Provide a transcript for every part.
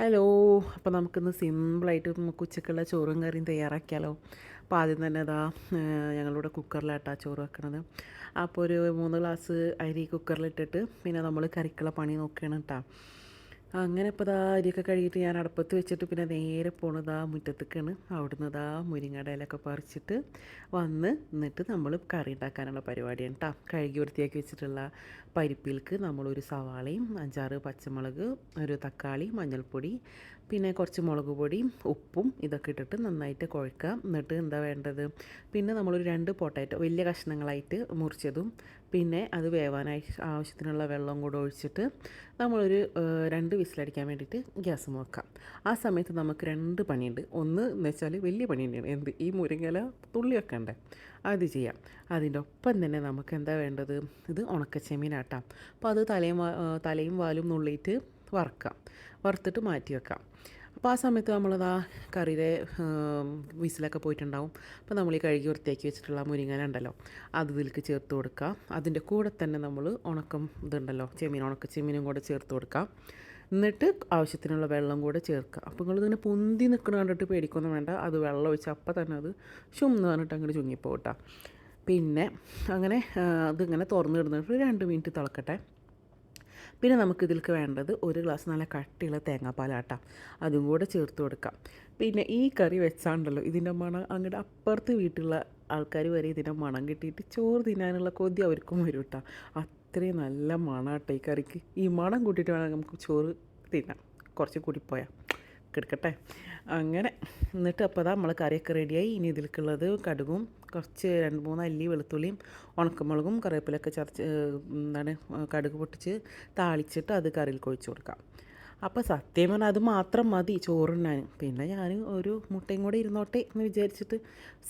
Hello അപ്പോൾ നമുക്കിന്ന് സിമ്പിളായിട്ട് നമുക്ക് ഉച്ചക്കുള്ള ചോറും കറിയും തയ്യാറാക്കിയാലോ? അപ്പോൾ ആദ്യം തന്നെ അതാ ഞങ്ങളിവിടെ കുക്കറിലാട്ടാ ചോറ് വെക്കണത്. അപ്പോൾ ഒരു മൂന്ന് ഗ്ലാസ് അരി കുക്കറിലിട്ടിട്ട് പിന്നെ നമ്മൾ കറിക്കുള്ള പണി നോക്കുകയാണ് കേട്ടോ. അങ്ങനെ ഇപ്പോൾ ദാ അരിയൊക്കെ കഴുകിയിട്ട് ഞാൻ അടുപ്പത്ത് വെച്ചിട്ട് പിന്നെ നേരെ പോണതാ മുറ്റത്തേക്കാണ്. അവിടുന്ന് ദാ മുരിങ്ങയുടെ ഇലയൊക്കെ പറിച്ചിട്ട് വന്ന് എന്നിട്ട് നമ്മൾ കറി ഉണ്ടാക്കാനുള്ള പരിപാടിയാണ് കേട്ടോ കഴുകി വൃത്തിയാക്കി വെച്ചിട്ടുള്ള പരിപ്പിൽക്ക് നമ്മളൊരു സവാളയും അഞ്ചാറ് പച്ചമുളക് ഒരു തക്കാളി മഞ്ഞൾപ്പൊടി പിന്നെ കുറച്ച് മുളക് പൊടിയും ഉപ്പും ഇതൊക്കെ ഇട്ടിട്ട് നന്നായിട്ട് കുഴക്കുക എന്നിട്ട് എന്താ വേണ്ടത്? പിന്നെ നമ്മളൊരു രണ്ട് പൊട്ടാറ്റോ വലിയ കഷ്ണങ്ങളായിട്ട് മുറിച്ചതും പിന്നെ അത് വേവാനായി ആവശ്യത്തിനുള്ള വെള്ളം കൂടെ ഒഴിച്ചിട്ട് നമ്മളൊരു രണ്ട് വിസിലടിക്കാൻ വേണ്ടിയിട്ട് ഗ്യാസ് നോക്കാം ആ സമയത്ത് നമുക്ക് രണ്ട് പണിയുണ്ട്. ഒന്ന് എന്ന് വെച്ചാൽ വലിയ പണി തന്നെയാണ് എന്ത്? ഈ മുരിങ്ങല തുള്ളി വെക്കണ്ടേ? അത് ചെയ്യാം. അതിന്റെ ഒപ്പം തന്നെ നമുക്ക് എന്താ വേണ്ടത്? ഇത് ഉണക്കച്ചെമ്മീനാട്ടാം. അപ്പോൾ അത് തലയും തലയും വാലും നുള്ളിയിട്ട് വറുക്കാം. വറുത്തിട്ട് മാറ്റി വെക്കാം. അപ്പോൾ ആ സമയത്ത് നമ്മളതാ കറിയുടെ വിസിലൊക്കെ പോയിട്ടുണ്ടാവും. അപ്പോൾ നമ്മൾ ഈ കഴുകി വൃത്തിയാക്കി വെച്ചിട്ടുള്ള മുരിങ്ങന ഉണ്ടല്ലോ അത് ഇതിലേക്ക് ചേർത്ത് കൊടുക്കുക. അതിന്റെ കൂടെ തന്നെ നമ്മൾ ഉണക്കം ഇതുണ്ടല്ലോ ചെമ്മീൻ ഉണക്ക ചെമ്മീനും കൂടെ ചേർത്ത് കൊടുക്കാം എന്നിട്ട് ആവശ്യത്തിനുള്ള വെള്ളം കൂടെ ചേർക്കുക. അപ്പോൾ നിങ്ങൾ ഇതിനെ പൊന്തി നിൽക്കണ കണ്ടിട്ട് പേടിക്കൊന്നും വേണ്ട. അത് വെള്ളം ഒഴിച്ച് അപ്പം തന്നെ അത് ചുമന്ന് പറഞ്ഞിട്ട് അങ്ങോട്ട് ചുങ്ങിപ്പോട്ടാ പിന്നെ അങ്ങനെ അതിങ്ങനെ തുറന്നിടുന്നിട്ട് രണ്ട് മിനിറ്റ് തിളക്കട്ടെ. പിന്നെ നമുക്ക് ഇതിലേക്ക് വേണ്ടത് ഒരു ഗ്ലാസ് നല്ല കട്ടിയുള്ള തേങ്ങാപ്പാലാട്ടാം. അതും കൂടെ ചേർത്ത് കൊടുക്കാം. പിന്നെ ഈ കറി വെച്ചാണ്ടല്ലോ ഇതിന്റെ മണം അങ്ങോട്ട് അപ്പുറത്ത് വീട്ടിലുള്ള ആൾക്കാർ വരെ ഇതിന്റെ മണം കിട്ടിയിട്ട് ചോറ് തിന്നാനുള്ള കൊതി അവർക്കും വരും കേട്ടോ അത്രയും നല്ല മണാട്ടോ ഈ കറിക്ക്. ഈ മണം കൂട്ടിയിട്ട് വേണം നമുക്ക് ചോറ് തിന്നാം കുറച്ച് കൂടിപ്പോയാൽ കിടക്കട്ടെ. അങ്ങനെ എന്നിട്ട് അപ്പോൾ അതാ നമ്മൾ കറിയൊക്കെ റെഡിയായി ഇനി ഇതിലേക്കുള്ളത് കടുകും കുറച്ച് രണ്ട് മൂന്ന് അല്ലി വെളുത്തുള്ളിയും ഉണക്കമുളകും കറിവേപ്പിലൊക്കെ ചതച്ച് എന്താണ് കടുക് പൊട്ടിച്ച് താളിച്ചിട്ട് അത് കറിയിൽ കൊഴിച്ച് കൊടുക്കാം. അപ്പോൾ സത്യം പറഞ്ഞാൽ അത് മാത്രം മതി ചോറുണ്ണാൻ. പിന്നെ ഞാൻ ഒരു മുട്ടയും കൂടെ ഇരുന്നോട്ടെ എന്ന് വിചാരിച്ചിട്ട്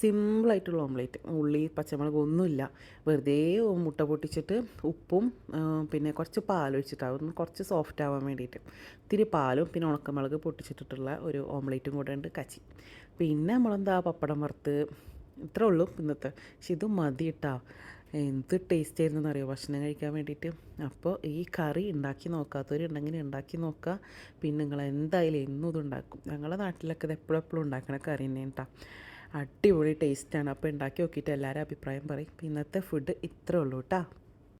സിമ്പിളായിട്ടുള്ള ഓംലേറ്റ് ഉള്ളി പച്ചമുളക് ഒന്നുമില്ല. വെറുതെ മുട്ട പൊട്ടിച്ചിട്ട് ഉപ്പും പിന്നെ കുറച്ച് പാലൊഴിച്ചിട്ട് അതൊന്ന് കുറച്ച് സോഫ്റ്റ് ആവാൻ വേണ്ടിയിട്ട്. ഇത്തിരി പാലും പിന്നെ ഉണക്കമുളക് പൊട്ടിച്ചിട്ടിട്ടുള്ള ഒരു ഓംലേറ്റും കൂടെ ഉണ്ട് കച്ചി. പിന്നെ നമ്മളെന്താ പപ്പടം വറുത്ത്? ഇത്രേ ഉള്ളൂ ഇന്നത്തെ. പക്ഷെ ഇത് മതി കേട്ടോ എന്ത് ടേസ്റ്റ് ആയിരുന്നു എന്നറിയോ? ഭക്ഷണം കഴിക്കാൻ വേണ്ടിയിട്ട്. അപ്പോൾ ഈ കറി ഉണ്ടാക്കി നോക്കാത്തവരുണ്ടെങ്കിൽ ഉണ്ടാക്കി നോക്കുക പിന്നെ നിങ്ങൾ എന്തായാലും എന്നും ഇത് ഉണ്ടാക്കും. ഞങ്ങളുടെ നാട്ടിലൊക്കെ ഇത് എപ്പോഴും എപ്പോഴും ഉണ്ടാക്കണ കറി തന്നെ കേട്ടോ അടിപൊളി ടേസ്റ്റാണ് അപ്പോൾ ഉണ്ടാക്കി നോക്കിയിട്ട് എല്ലാവരും അഭിപ്രായം പറയും. ഇന്നത്തെ ഫുഡ് ഇത്രേ ഉള്ളൂ കേട്ടോ